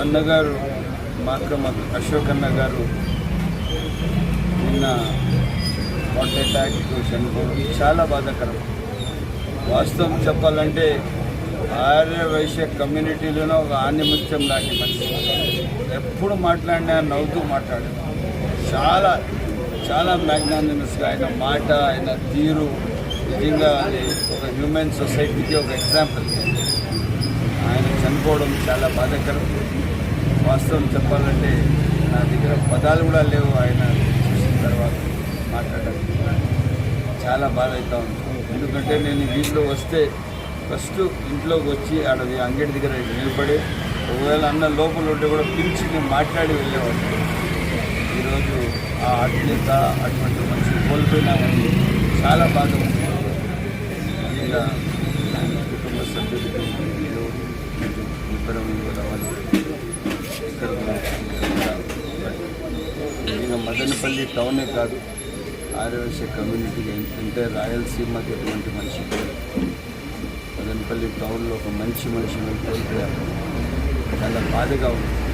అన్నగారు మాత్రం అశోక్ అన్న గారు నిన్న హార్ట్ అటాక్ చనిపోవడం చాలా బాధాకరం. వాస్తవం చెప్పాలంటే ఆర్య వైశ్య కమ్యూనిటీలోనే ఒక ఆణిముత్యం లాంటి మనిషి. ఎప్పుడు మాట్లాడినా నవ్వుతూ మాట్లాడారు చాలా చాలా మ్యాగ్నానిమస్గా ఆయన మాట ఆయన తీరు నిజంగా అది ఒక హ్యూమన్ సొసైటీకి ఒక ఎగ్జాంపుల్ ఆయన చనిపోవడం చాలా బాధాకరం. వాస్తవం చెప్పాలంటే నా దగ్గర పదాలు కూడా లేవు. ఆయన చూసిన తర్వాత మాట్లాడడానికి చాలా బాధ అవుతా ఉంది. ఎందుకంటే నేను వీటిలో వస్తే ఫస్ట్ ఇంట్లోకి వచ్చి ఆడ అంగడి దగ్గర నిలబడి ఒకవేళ అన్న లోపల ఉంటే కూడా పిలిచి నేను మాట్లాడి వెళ్ళేవాడు ఈరోజు ఆ ఆత్మీయత అటువంటి మనిషి కోల్పోయినామని చాలా బాధ ఉంది. ఇంకా కుటుంబ సభ్యులకి మీరు కొంచెం ఇవ్వడం ఇక్కడ ఇంకా మదనపల్లి టౌనే కాదు ఆర్యవైశ్య కమ్యూనిటీకి అంటే రాయలసీమకి ఎటువంటి మనిషి మదనపల్లి టౌన్లో ఒక మంచి మనిషి కోల్పోయారు చాలా బాధగా ఉంది.